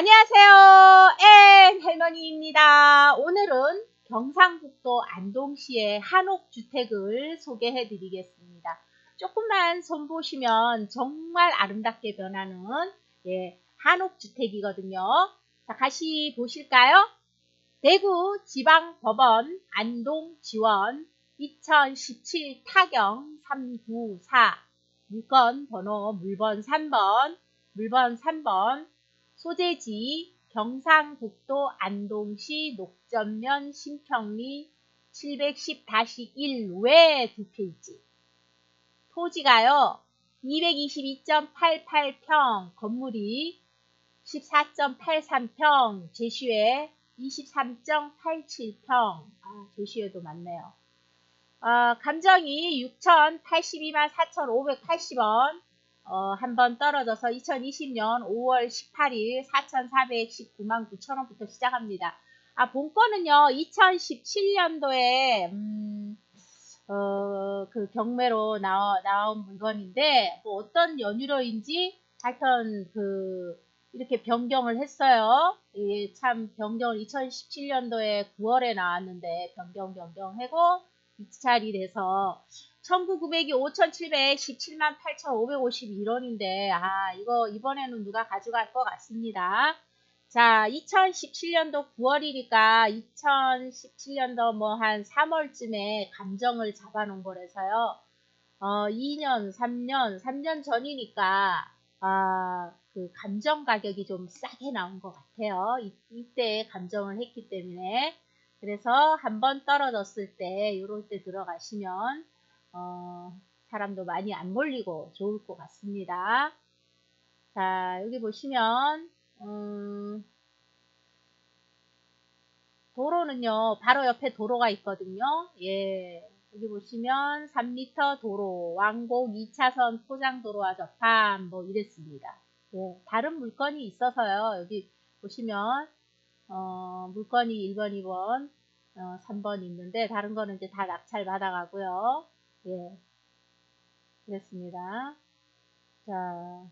안녕하세요. 앤 할머니입니다. 오늘은 경상북도 안동시의 한옥주택을 소개해 드리겠습니다. 조금만 손보시면 정말 아름답게 변하는 예, 한옥주택이거든요. 자, 같이 보실까요? 대구 지방법원 안동지원 2017 타경 394 물건 번호 물번 3번 물번 3번 소재지 경상북도 안동시 녹전면 신평리 710-1외두 필지. 토지가요. 222.88평 건물이 14.83평 제시회 23.87평 아, 제시회도 많네요. 어, 감정이 6,082만 4,580원 어, 한번 떨어져서 2020년 5월 18일 4,419만 9천원부터 시작합니다. 아, 본건은요, 2017년도에, 음, 어, 그 경매로 나와, 나온 물건인데, 뭐 어떤 연유로인지 하여튼 그, 이렇게 변경을 했어요. 예, 참 변경을 2017년도에 9월에 나왔는데 변경 변경하고 입찰이 돼서 19금액이 5,717만 8,551원인데 아 이거 이번에는 누가 가져갈 것 같습니다. 자 2017년도 9월이니까 2017년도 뭐 한 3월쯤에 감정을 잡아놓은 거라서요. 어 2년 3년 3년 전이니까 아 그 감정 가격이 좀 싸게 나온 것 같아요. 이, 이때 감정을 했기 때문에 그래서 한번 떨어졌을 때 이럴 때 들어가시면 어, 사람도 많이 안 몰리고 좋을 것 같습니다. 자, 여기 보시면 음, 도로는요, 바로 옆에 도로가 있거든요. 예, 여기 보시면 3m 도로, 왕곡 2차선 포장도로와 접한 뭐 이랬습니다. 예, 다른 물건이 있어서요. 여기 보시면 어, 물건이 1번, 2번, 어, 3번 있는데 다른 거는 이제 다 낙찰 받아가고요. 예, 그랬습니다. 자,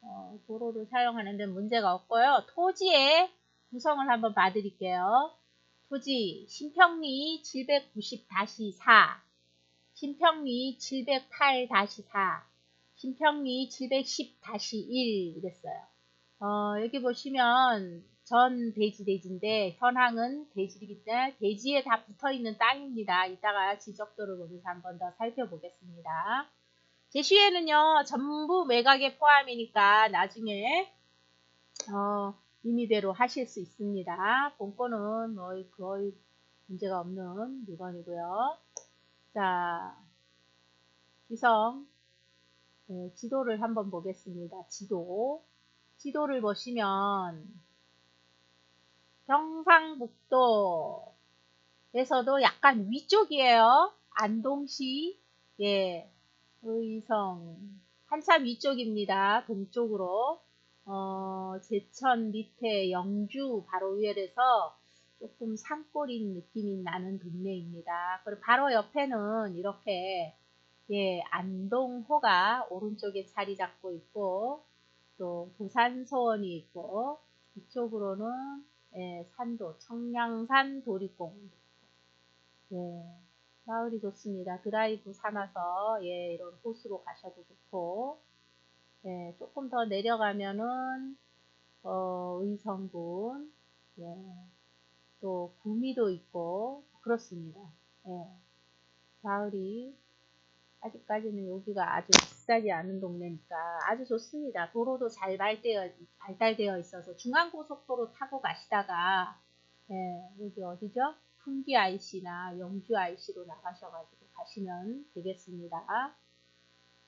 어, 도로를 사용하는데 문제가 없고요. 토지의 구성을 한번 봐드릴게요. 토지 신평리 790-4 신평리 708-4 신평리 710-1 이랬어요. 어, 여기 보시면 전 대지 대지인데 현황은 대지이기 때문에 대지에 다 붙어있는 땅입니다. 이따가 지적도를 보면서 한 번 더 살펴보겠습니다. 제시에는요 전부 매각에 포함이니까 나중에 어, 임의대로 하실 수 있습니다. 본권은 거의, 거의 문제가 없는 물건이고요. 자, 기성 네, 지도를 한번 보겠습니다. 지도 지도를 보시면 경상북도에서도 약간 위쪽이에요. 안동시, 예, 의성, 한참 위쪽입니다. 동쪽으로. 어, 제천 밑에 영주 바로 위에서 조금 산골인 느낌이 나는 동네입니다. 그리고 바로 옆에는 이렇게 예, 안동호가 오른쪽에 자리 잡고 있고 또 도산소원이 있고 이쪽으로는 예, 산도, 청량산 도립공원. 예, 마을이 좋습니다. 드라이브 삼아서, 예, 이런 호수로 가셔도 좋고, 예, 조금 더 내려가면은, 어, 의성군, 예, 또 구미도 있고, 그렇습니다. 예, 마을이 아직까지는 여기가 아주 비싸지 않은 동네니까 아주 좋습니다. 도로도 잘 발달되어, 발달되어 있어서 중앙고속도로 타고 가시다가 예, 여기 어디죠? 풍기 IC나 영주 IC로 나가셔가지고 가시면 되겠습니다.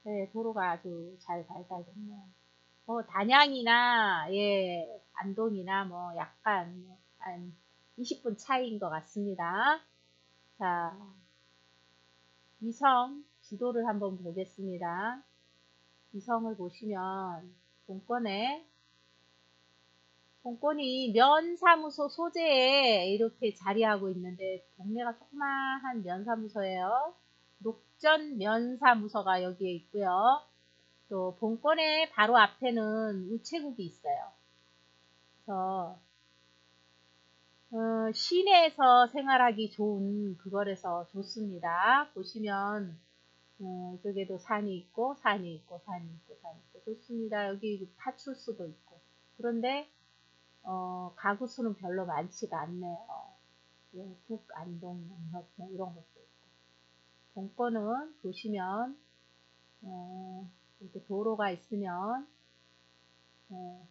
예, 도로가 아주 잘 발달됐네요. 뭐 단양이나 예, 안동이나 뭐 약간 한 20분 차이인 것 같습니다. 자, 위성 지도를 한번 보겠습니다. 이성을 보시면 본권에 본권이 면사무소 소재에 이렇게 자리하고 있는데 동네가 조그마한 면사무소예요. 녹전 면사무소가 여기에 있고요. 또 본권의 바로 앞에는 우체국이 있어요. 그래서 어, 시내에서 생활하기 좋은 그거라서 좋습니다. 보시면 어, 이쪽에도 산이 있고 산이 있고 산이 있고 산이 있고 좋습니다. 여기 파출소도 있고 그런데 어, 가구 수는 별로 많지가 않네요. 예, 북 안동 연합 뭐 이런 것도 있고 본권은 보시면 어, 이렇게 도로가 있으면 어,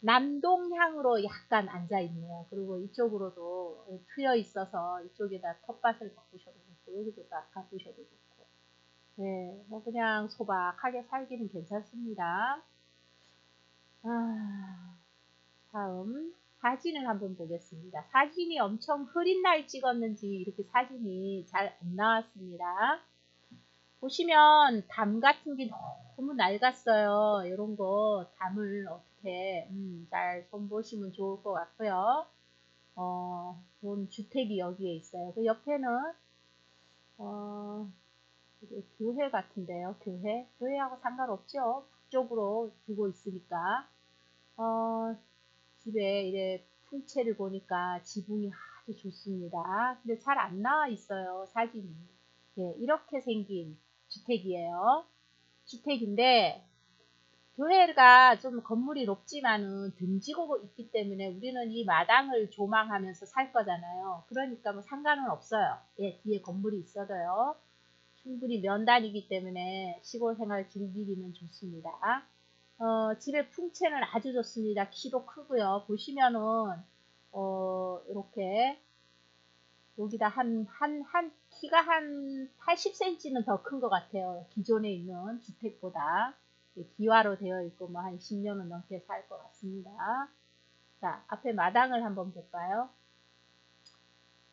남동향으로 약간 앉아 있네요. 그리고 이쪽으로도 트여 있어서 이쪽에다 텃밭을 바꾸셔도 좋고 여기도 다 바꾸셔도 좋고 네, 뭐 그냥 소박하게 살기는 괜찮습니다. 아, 다음 사진을 한번 보겠습니다. 사진이 엄청 흐린 날 찍었는지 이렇게 사진이 잘 안 나왔습니다. 보시면 담 같은 게 너무 낡았어요. 이런 거 담을 어떻게 음, 잘 손보시면 좋을 것 같고요. 어, 본 주택이 여기에 있어요. 그 옆에는 어, 교회 같은데요. 교회? 교회하고 상관없죠. 북쪽으로 두고 있으니까. 어, 집에 이래 풍채를 보니까 지붕이 아주 좋습니다. 근데 잘 안 나와 있어요. 사진이. 네, 이렇게 생긴 주택이에요. 주택인데 교회가 좀 건물이 높지만은 등지고 있기 때문에 우리는 이 마당을 조망하면서 살 거잖아요. 그러니까 뭐 상관은 없어요. 예, 뒤에 건물이 있어도요. 충분히 면단이기 때문에 시골 생활 즐기기는 좋습니다. 어, 집의 풍채는 아주 좋습니다. 키도 크고요. 보시면은 어, 이렇게 여기다 한, 한, 한, 키가 한 80cm는 더 큰 것 같아요. 기존에 있는 주택보다. 기와로 되어 있고, 뭐 한 10년은 넘게 살 것 같습니다. 자, 앞에 마당을 한번 볼까요?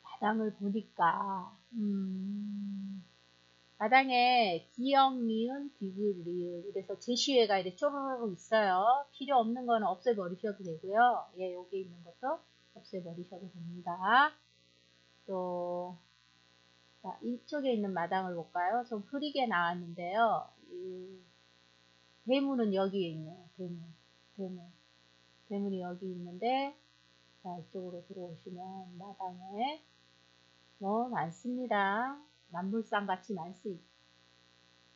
마당을 보니까, 음, 마당에 기역, 니은, 디귿, 리을. 그래서 제시회가 이렇게 쪼르르 있어요. 필요 없는 거는 없애버리셔도 되고요. 예, 여기 있는 것도 없애버리셔도 됩니다. 또 자, 이쪽에 있는 마당을 볼까요? 좀 흐리게 나왔는데요. 대문은 여기에 있네요. 대문, 대문. 대문이 여기 있는데 자, 이쪽으로 들어오시면 마당에 뭐 많습니다. 만물상 같이 많습니다.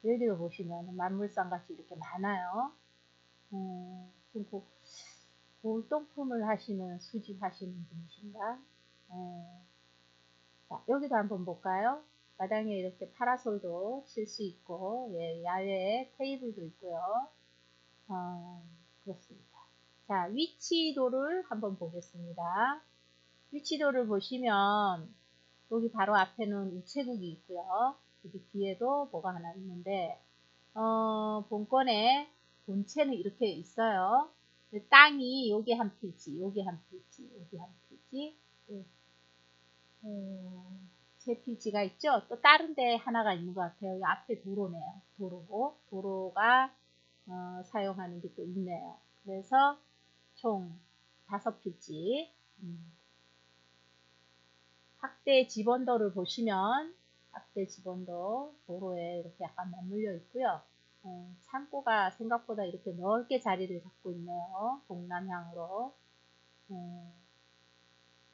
여기도 보시면 만물상 같이 이렇게 많아요. 음, 골동품을 하시는 수집하시는 분이신가? 음. 자, 여기도 한번 볼까요? 마당에 이렇게 파라솔도 칠 수 있고, 예, 야외에 테이블도 있고요. 어, 그렇습니다. 자, 위치도를 한번 보겠습니다. 위치도를 보시면, 여기 바로 앞에는 우체국이 있고요. 여기 뒤에도 뭐가 하나 있는데, 어, 본권에 본체는 이렇게 있어요. 땅이 여기 한 필지, 여기 한 필지, 여기 한 필지, 예. 세 필지가 있죠. 또 다른 데 하나가 있는 것 같아요. 앞에 도로네요. 도로. 도로가 어, 사용하는 게 또 있네요. 그래서 총 다섯 필지. 음. 학대 지번도를 보시면 학대 지번도 도로에 이렇게 약간 맞물려 있고요. 어, 창고가 생각보다 이렇게 넓게 자리를 잡고 있네요. 동남향으로. 어,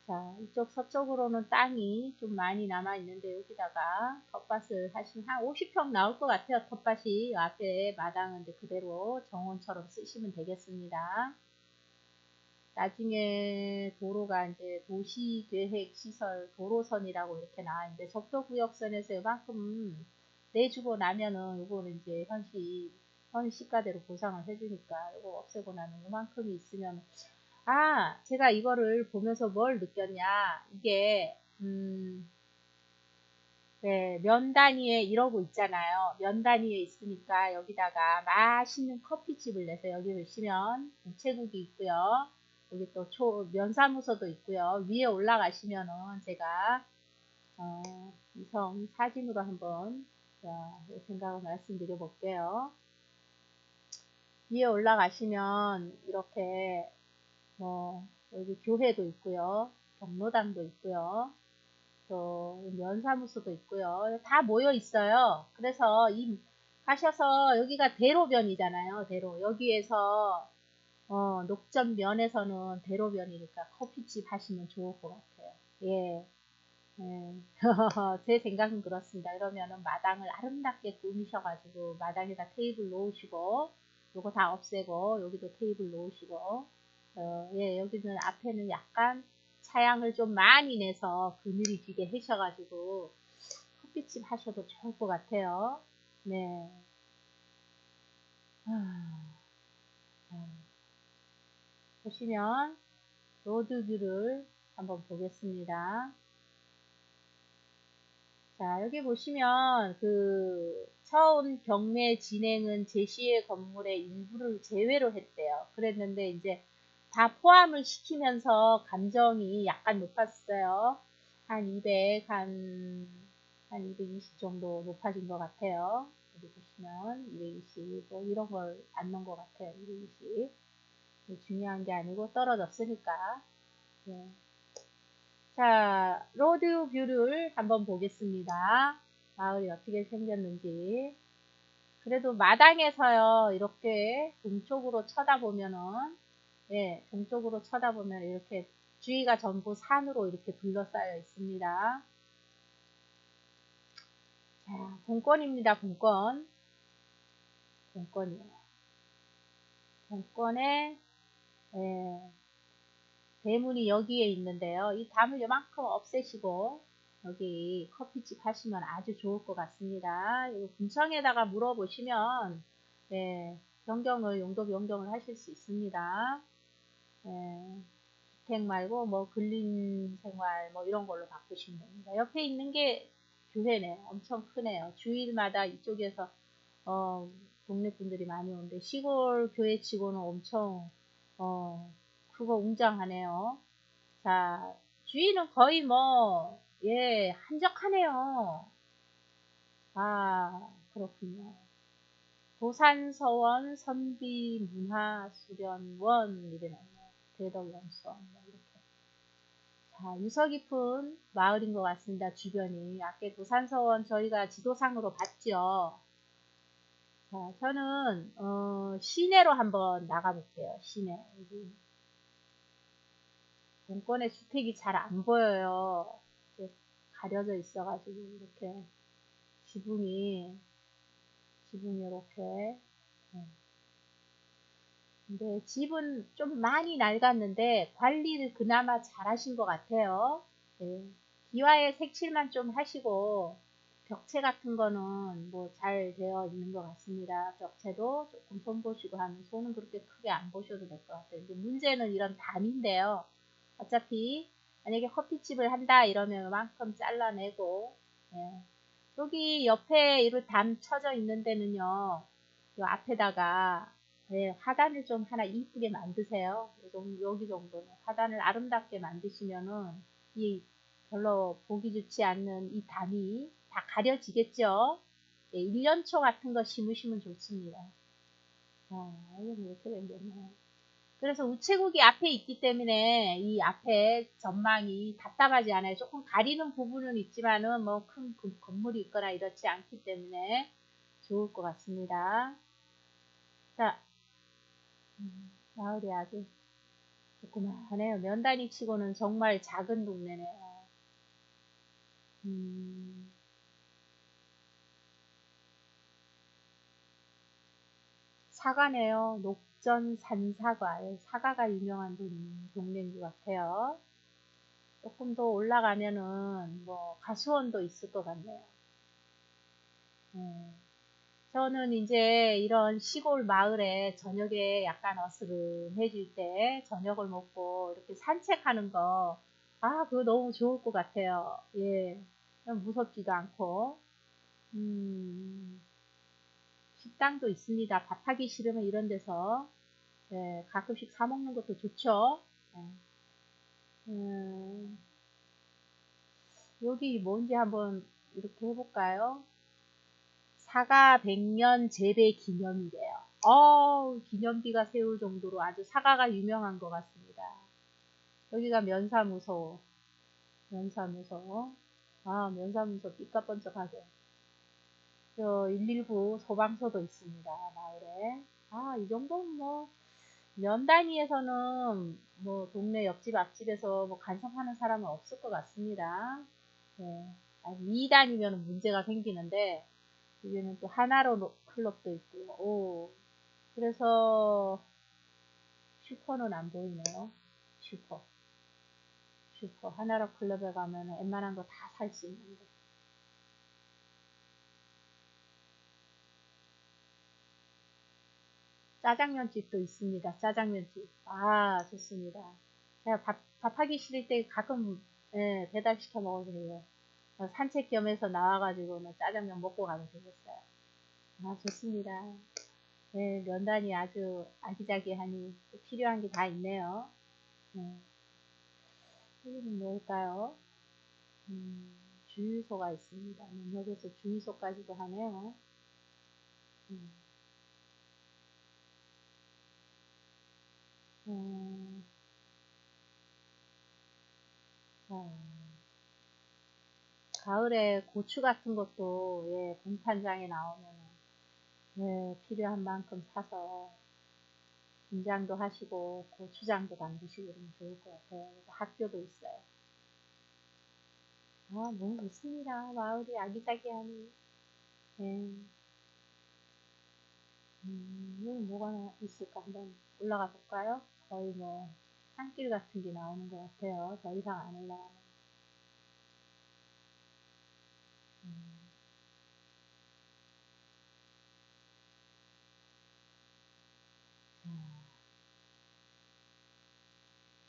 자, 이쪽 서쪽으로는 땅이 좀 많이 남아 있는데 여기다가 텃밭을 하시면 한 50평 나올 것 같아요. 텃밭이 앞에 마당은 그대로 정원처럼 쓰시면 되겠습니다. 나중에 도로가 이제 도시계획시설 도로선이라고 이렇게 나와 있는데 적도구역선에서 이만큼 내주고 나면은 이거는 이제 현시 현시가대로 보상을 해주니까 이거 없애고 나면 이만큼이 있으면 아, 제가 이거를 보면서 뭘 느꼈냐. 이게, 음, 네, 면 단위에 이러고 있잖아요. 면 단위에 있으니까 여기다가 맛있는 커피집을 내서 여기 보시면 우체국이 있고요. 여기 또 초, 면사무소도 있고요. 위에 올라가시면은 제가, 어, 이성 사진으로 한번 자, 생각을 말씀드려 볼게요. 위에 올라가시면 이렇게 뭐 여기 교회도 있고요. 경로당도 있고요. 또 면사무소도 있고요. 다 모여 있어요. 그래서 이 가셔서 여기가 대로변이잖아요. 대로 여기에서 어, 녹전 면에서는 대로변이니까 커피집 하시면 좋을 것 같아요. 예. 예. 제 생각은 그렇습니다. 이러면은 마당을 아름답게 꾸미셔가지고 마당에다 테이블 놓으시고 요거 다 없애고 여기도 테이블 놓으시고 어, 예, 여기는 앞에는 약간 차양을 좀 많이 내서 그늘이 지게 하셔가지고 커피집 하셔도 좋을 것 같아요. 네. 아, 아. 보시면 로드 뷰를 한번 보겠습니다. 자, 여기 보시면 그 처음 경매 진행은 제시의 건물의 일부를 제외로 했대요. 그랬는데 이제 다 포함을 시키면서 감정이 약간 높았어요. 한 200, 한, 한 220 정도 높아진 것 같아요. 여기 보시면 220, 뭐 이런 걸 안 넣은 것 같아요. 220. 중요한 게 아니고 떨어졌으니까. 네. 자, 로드 뷰를 한번 보겠습니다. 마을이 어떻게 생겼는지. 그래도 마당에서요, 이렇게 동쪽으로 쳐다보면은, 예, 동쪽으로 쳐다보면 이렇게 주위가 전부 산으로 이렇게 둘러싸여 있습니다. 자, 본권입니다, 본권. 본권이에요. 본권에, 예, 대문이 여기에 있는데요. 이 담을 요만큼 없애시고 여기 커피집 하시면 아주 좋을 것 같습니다. 이 군청에다가 물어보시면 네, 변경을 용도 변경을 하실 수 있습니다. 네, 주택 말고 뭐 근린 생활 뭐 이런 걸로 바꾸시면 됩니다. 옆에 있는 게 교회네요. 엄청 크네요. 주일마다 이쪽에서 어, 동네 분들이 많이 오는데 시골 교회 치고는 엄청 어, 그거 웅장하네요. 자, 주인은 거의 뭐, 예, 한적하네요. 아, 그렇군요. 도산서원 선비 문화 수련원 이래놨네요. 대덕연수원 뭐 이렇게. 자, 유서 깊은 마을인 것 같습니다. 주변이. 아까 도산서원 저희가 지도상으로 봤죠. 자, 저는 어, 시내로 한번 나가볼게요. 시내. 여기. 본권의 주택이 잘 안 보여요. 가려져 있어가지고 이렇게 지붕이 지붕이 이렇게 네. 근데 집은 좀 많이 낡았는데 관리를 그나마 잘 하신 것 같아요. 네. 기와의 색칠만 좀 하시고 벽체 같은 거는 뭐 잘 되어 있는 것 같습니다. 벽체도 조금 손 보시고 하면 손은 그렇게 크게 안 보셔도 될 것 같아요. 근데 문제는 이런 담인데요. 어차피 만약에 커피집을 한다 이러면 만큼 잘라내고 예. 여기 옆에 이렇게 담 쳐져 있는 데는요 요 앞에다가 예, 하단을 좀 하나 이쁘게 만드세요 여기 정도는 하단을 아름답게 만드시면은 이 별로 보기 좋지 않는 이 담이 다 가려지겠죠 예, 1년초 같은 거 심으시면 좋습니다 아 이거 이렇게 생겼네 그래서 우체국이 앞에 있기 때문에 이 앞에 전망이 답답하지 않아요. 조금 가리는 부분은 있지만은 뭐 큰 건물이 있거나 이렇지 않기 때문에 좋을 것 같습니다. 자, 음, 마을이 아주 조그만하네요. 면단위 치고는 정말 작은 동네네요. 음, 사과네요. 녹 옥전 산사과, 사과가 유명한 동네인 것 같아요. 조금 더 올라가면은 뭐 가수원도 있을 것 같네요. 네. 저는 이제 이런 시골 마을에 저녁에 약간 어스름해질 때 저녁을 먹고 이렇게 산책하는 거, 아, 그거 너무 좋을 것 같아요. 예. 무섭지도 않고. 음, 식당도 있습니다. 밥하기 싫으면 이런 데서 네, 가끔씩 사 먹는 것도 좋죠. 네. 음, 여기 뭔지 한번 이렇게 해볼까요? 사과 100년 재배 기념이래요. 어 기념비가 세울 정도로 아주 사과가 유명한 것 같습니다. 여기가 면사무소. 면사무소. 아, 면사무소 삐까번쩍하게. 저 119 소방서도 있습니다. 마을에. 아, 이 정도면 뭐면 단위에서는 뭐 동네 옆집 앞집에서 뭐 간섭하는 사람은 없을 것 같습니다. 네. 아, 미 단위면 문제가 생기는데 여기는 또 하나로 클럽도 있고요. 오. 그래서 슈퍼는 안 보이네요. 슈퍼. 슈퍼. 하나로 클럽에 가면 웬만한 거 다 살 수 있는데. 짜장면집도 있습니다. 짜장면집. 아, 좋습니다. 제가 밥, 밥하기 싫을 때 가끔 예, 배달시켜 먹어도 돼요. 어, 산책 겸해서 나와가지고는 짜장면 먹고 가도 되겠어요. 아, 좋습니다. 네, 면단이 아주 아기자기하니 필요한 게 다 있네요. 네. 여기는 뭘까요? 음, 주유소가 있습니다. 여기서 주유소까지도 하네요. 음. 음. 가을에 고추 같은 것도 예, 공판장에 나오면 예, 필요한 만큼 사서 김장도 하시고 고추장도 담그시고 그러면 좋을 것 같아요. 학교도 있어요. 아, 너무 좋습니다. 마을이 아기자기하니. 예. 음, 뭐가 있을까 한번 올라가 볼까요? 거의 뭐 산길 같은 게 나오는 것 같아요. 더 이상 안 올라가면. 음.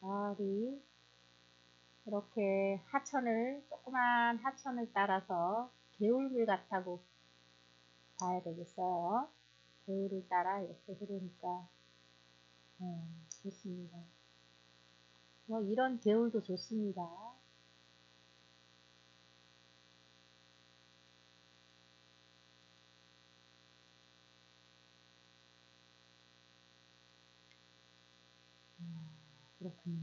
마을이 이렇게 하천을 조그만 하천을 따라서 개울물 같다고 봐야 되겠어요. 개울을 따라 이렇게 흐르니까 음, 좋습니다. 뭐 이런 개울도 좋습니다. 음, 그렇군요.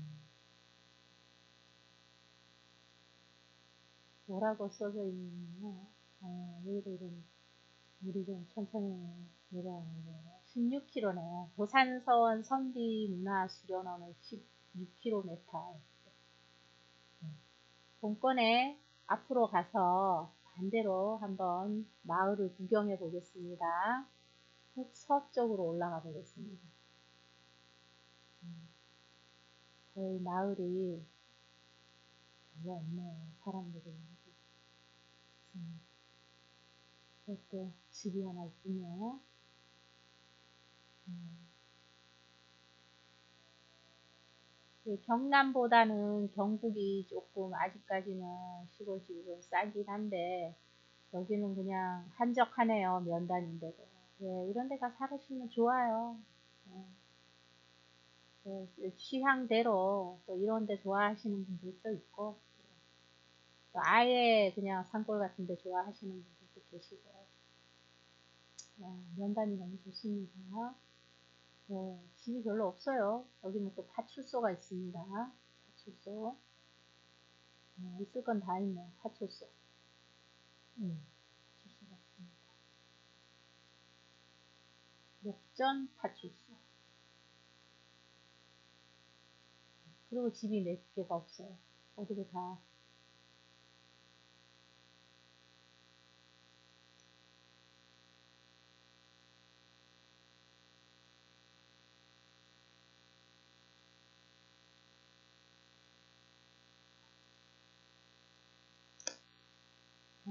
뭐라고 써져 있느냐? 어, 왜 이런 물이 좀 천천히 내려오는 거예요. 16km네요. 도산서원 선비 문화 수련원의 16km. 본권에 앞으로 가서 반대로 한번 마을을 구경해 보겠습니다. 서쪽으로 올라가 보겠습니다. 거의 마을이 별로 없네요. 사람들이. 이것도 집이 하나 있군요. 음. 경남보다는 경북이 조금 아직까지는 시골집이 좀 싸긴 한데 여기는 그냥 한적하네요 면단인데도 예, 이런 데가 살으시면 좋아요 예, 예, 취향대로 또 이런 데 좋아하시는 분들도 있고 또 아예 그냥 산골 같은 데 좋아하시는 분들도 계시고 야, 면단이 너무 좋습니다 네, 집이 별로 없어요. 여기는 또 파출소가 있습니다. 파출소. 네, 있을 건 다 있네. 파출소. 음, 파출소가 있습니다. 목전 파출소. 그리고 집이 몇 개가 없어요. 어디로 다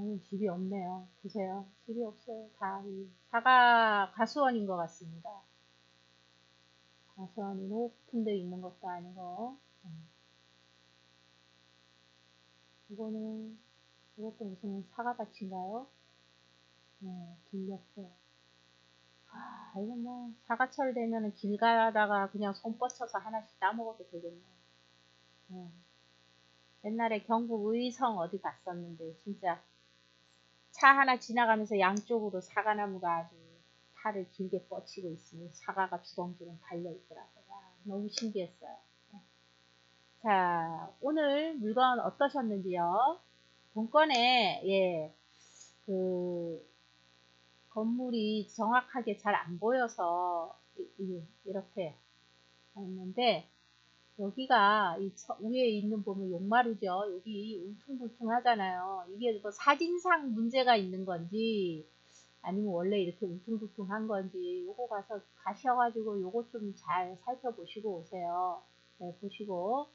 음, 집이 없네요. 보세요. 집이 없어요. 다 사과 가수원인 것 같습니다. 가수원이 높은 데 있는 것도 아니고 음. 이거는 이것도 무슨 사과밭인가요? 네, 길 옆에 아, 이거 뭐 사과철 되면은 길 가다가 그냥 손 뻗쳐서 하나씩 따먹어도 되겠네요. 네. 옛날에 경북 의성 어디 갔었는데 진짜 차 하나 지나가면서 양쪽으로 사과나무가 아주 팔을 길게 뻗치고 있으니 사과가 주렁주렁 달려있더라고요. 너무 신기했어요. 네. 자, 오늘 물건 어떠셨는지요? 본건에, 예, 그, 건물이 정확하게 잘 안 보여서, 이, 렇게 있는데 여기가 이 처- 위에 있는 보면 용마루죠. 여기 울퉁불퉁 하잖아요. 이게 뭐 사진상 문제가 있는 건지 아니면 원래 이렇게 울퉁불퉁한 건지 요거 가서 가셔가지고 요거 좀 잘 살펴보시고 오세요. 네, 보시고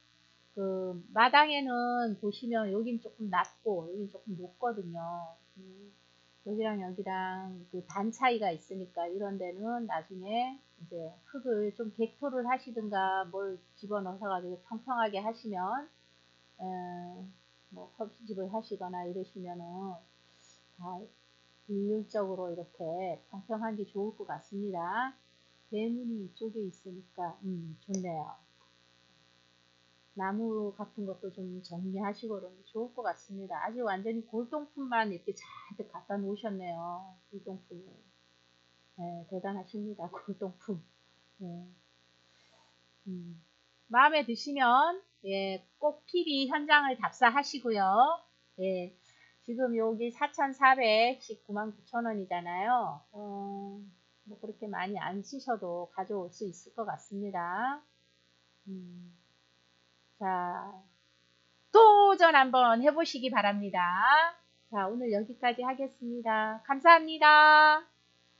그 마당에는 보시면 여긴 조금 낮고 여긴 조금 높거든요. 음, 여기랑 여기랑 그단 차이가 있으니까 이런 데는 나중에 이제 흙을 좀 객토를 하시든가 뭘 집어넣어서 가지고 평평하게 하시면 에, 뭐 컵집을 하시거나 이러시면은 다 일률적으로 이렇게 평평한 게 좋을 것 같습니다. 대문이 이쪽에 있으니까 음, 좋네요. 나무 같은 것도 좀 정리하시고 그러면 좋을 것 같습니다. 아주 완전히 골동품만 이렇게 잔뜩 갖다 놓으셨네요. 골동품을. 네, 대단하십니다. 골동품. 네. 음, 마음에 드시면 예, 꼭 필히 현장을 답사하시고요. 예, 지금 여기 4,419만 9천원이잖아요. 어, 뭐 그렇게 많이 안 쓰셔도 가져올 수 있을 것 같습니다. 음, 자, 도전 한번 해보시기 바랍니다. 자, 오늘 여기까지 하겠습니다. 감사합니다.